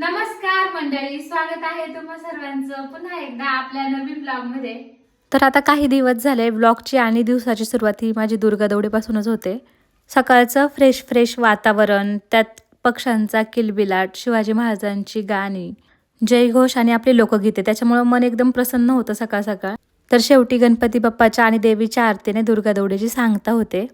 नमस्कार मंडळी स्वागत आहे तुम्हा सर्वांचं पुन्हा एकदा आपल्या नवीन ब्लॉगमध्ये तर आता काही दिवस झाले ब्लॉगची आणि दिवसाची सुरुवात ही माझी दुर्गादौडीपासूनच होते. सकाळचं फ्रेश फ्रेश वातावरण त्यात पक्ष्यांचा किलबिलाट शिवाजी महाराजांची गाणी जयघोष आणि आपली लोकगीते त्याच्यामुळं मन एकदम प्रसन्न होतं सकाळ सकाळ. तर शेवटी गणपती बाप्पाच्या आणि देवीच्या आरतीने दुर्गादौडीची सांगता होते.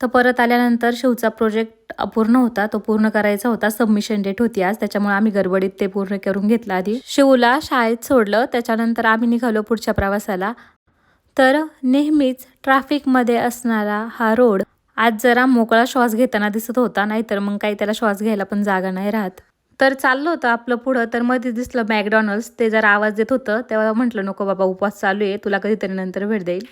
तर परत आल्यानंतर शिवचा प्रोजेक्ट अपूर्ण होता. तो पूर्ण करायचा होता. सबमिशन डेट होती आज. त्याच्यामुळे आम्ही गडबडीत ते पूर्ण करून घेतलं आधी. शिवला शाळेत सोडलं. त्याच्यानंतर आम्ही निघालो पुढच्या प्रवासाला. तर नेहमीच ट्रॅफिकमध्ये असणारा हा रोड आज जरा मोकळा श्वास घेताना दिसत होता. नाहीतर मग काही त्याला श्वास घ्यायला पण जागा नाही राहत. तर चाललं होतं आपलं पुढं. तर मध्ये दिसलं मॅकडॉनल्ड्स ते जरा आवाज देत होतं. तेव्हा म्हटलं नको बाबा उपवास चालू आहे. तुला कधीतरी नंतर भेट देईल.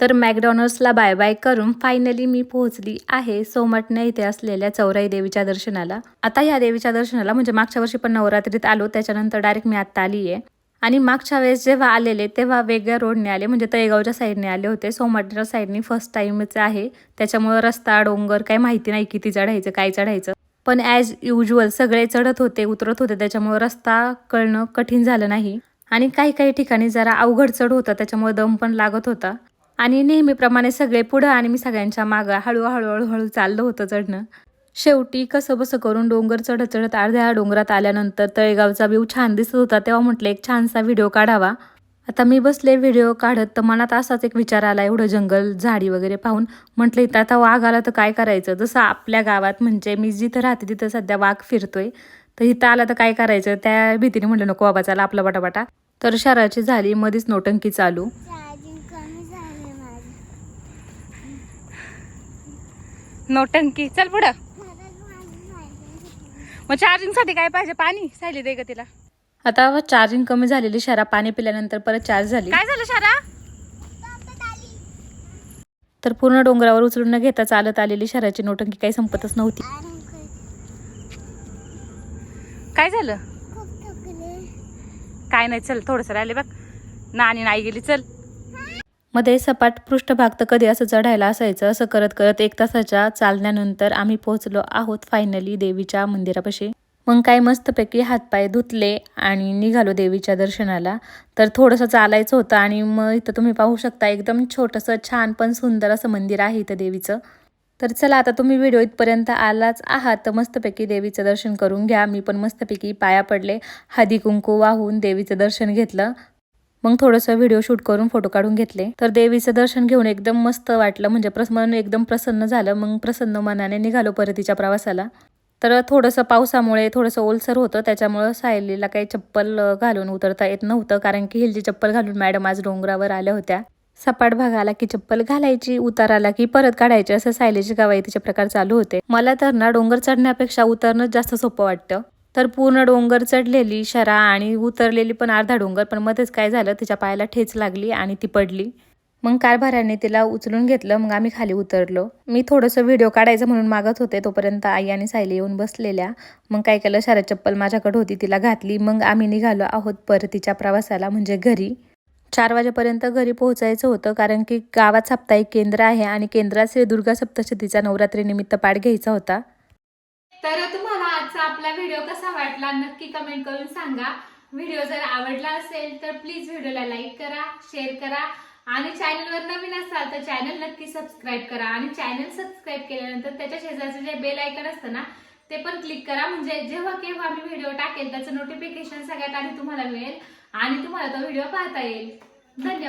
तर मॅकडॉनल्ड्सला बाय बाय करून फायनली मी पोहोचली आहे सोमटने इथे असलेल्या चौराई देवीच्या दर्शनाला. आता या देवीच्या दर्शनाला म्हणजे मागच्या वर्षी पण नवरात्रीत आलो त्याच्यानंतर डायरेक्ट मी आत्ता आली आहे आणि मागच्या वेळेस जेव्हा आलेले तेव्हा वेगळ्या रोडने आले म्हणजे तळेगावच्या साईडने आले होते. सोमवारच्या साईडने फर्स्ट टाईमच आहे. त्याच्यामुळे रस्ता डोंगर काही माहिती नाही किती चढायचं काय चढायचं. पण ॲज युजल सगळे चढत होते उतरत होते त्याच्यामुळे रस्ता कळणं कठीण झालं नाही. आणि काही काही ठिकाणी जरा अवघड चढ होता त्याच्यामुळे दम पण लागत होता. आणि नेहमीप्रमाणे सगळे पुढं आणि मी सगळ्यांच्या मागं हळूहळू हळूहळू चाललं होतं चढणं. शेवटी कसं बसं करून डोंगर चढत चढत अर्ध्या डोंगरात आल्यानंतर तळेगावचा व्ह्यू छान दिसत होता तेव्हा म्हटलं एक छानसा व्हिडिओ काढावा. आता मी बसले व्हिडिओ काढत तर मनात असाच एक विचार आला एवढं जंगल झाडी वगैरे पाहून. म्हटलं इथं आता वाघ आला तर काय करायचं? जसं आपल्या गावात म्हणजे मी जिथं राहते तिथं सध्या वाघ फिरतोय. तर इथं आला तर काय करायचं? त्या भीतीने म्हटलं नको बाबा चला आपला बटाबटा. तर शहराची झाली मध्येच नोटंकी चालू चार्जिंग कमी झाले माझं नोटंकी चल पुढं. मग चार्जिंगसाठी काय पाहिजे? पाणी सायली दे ग तिला. आता चार्जिंग कमी झालेली. शरा पाणी पिल्यानंतर परत चार्ज झाली. काय झालं शारा तर पूर्ण डोंगरावर उचलून न घेता चालत आलेली शहराची नोटंकी काही संपतच नव्हती. काय झालं? खूप थकले. काय नाही चल थोडस राहिले बघ. नानी नाही गेली चल. मध्ये सपाट पृष्ठभाग तर कधी असं चढायला असायचं असं करत करत एक तासाच्या चालण्यानंतर आम्ही पोहोचलो आहोत फायनली देवीच्या मंदिरापाशी. मग काय मस्तपैकी हातपाय धुतले आणि निघालो देवीच्या दर्शनाला. तर थोडंसं चालायचं होतं आणि मग इथं तुम्ही पाहू शकता एकदम छोटंसं छान पण सुंदर असं मंदिर आहे इथं देवीचं. तर चला आता तुम्ही व्हिडिओ इथपर्यंत आलाच आहात तर मस्तपैकी देवीचं दर्शन करून घ्या. मी पण मस्तपैकी पाया पडले हदी कुंकू वाहून देवीचं दर्शन घेतलं. मग थोडंसं व्हिडिओ शूट करून फोटो काढून घेतले. तर देवीचं दर्शन घेऊन एकदम मस्त वाटलं. म्हणजे प्रस मन एकदम प्रसन्न झालं. मग प्रसन्न मनाने निघालो परतीच्या प्रवासाला. तर थोडंसं पावसामुळे थोडंसं ओलसर होतं. त्याच्यामुळं सायलीला काही चप्पल घालून उतरता येत नव्हतं. कारण की हिलची चप्पल घालून मॅडम आज डोंगरावर आल्या होत्या. सपाट भाग आला की चप्पल घालायची उतार आला की परत काढायची असं सायलीची गवायतीचे प्रकार चालू होते. मला तर ना डोंगर चढण्यापेक्षा उतरणंच जास्त सोपं वाटतं. तर पूर्ण डोंगर चढलेली शरा आणि उतरलेली पण अर्धा डोंगर पण मध्येच काय झालं तिच्या पायाला ठेच लागली आणि ती पडली. मग कारभाराने तिला उचलून घेतलं मग आम्ही खाली उतरलो. मी थोडंसं व्हिडिओ काढायचं म्हणून मागत होते तोपर्यंत आई आणि सायली येऊन बसलेल्या. मग काय केलं शरा चप्पल माझ्याकडे होती तिला घातली. मग आम्ही निघालो आहोत परतीच्या प्रवासाला म्हणजे घरी. चार वाजेपर्यंत घरी पोहोचायचं होतं कारण की गावात साप्ताहिक केंद्र आहे आणि केंद्रात श्री दुर्गा सप्तशतीचा नवरात्रीनिमित्त पाठ घ्यायचा होता. तर तुम्हाला आजचा आपला व्हिडिओ कसा वाटला नक्की कमेंट करून सांगा. व्हिडिओ जर आवडला असेल तर प्लीज व्हिडिओला लाईक करा शेअर करा. आणि चॅनलवर नवीन असाल तर चॅनल नक्की सबस्क्राईब करा. आणि चॅनल सबस्क्राईब केल्यानंतर त्याच्या शेजारचं जे बेल आयकन असतं ना ते पण क्लिक करा. म्हणजे जेव्हा केव्हा मी व्हिडिओ टाकेल त्याचं नोटिफिकेशन सगळ्यात आधी तुम्हाला मिळेल आणि तुम्हाला तो व्हिडिओ पाहता येईल. धन्यवाद.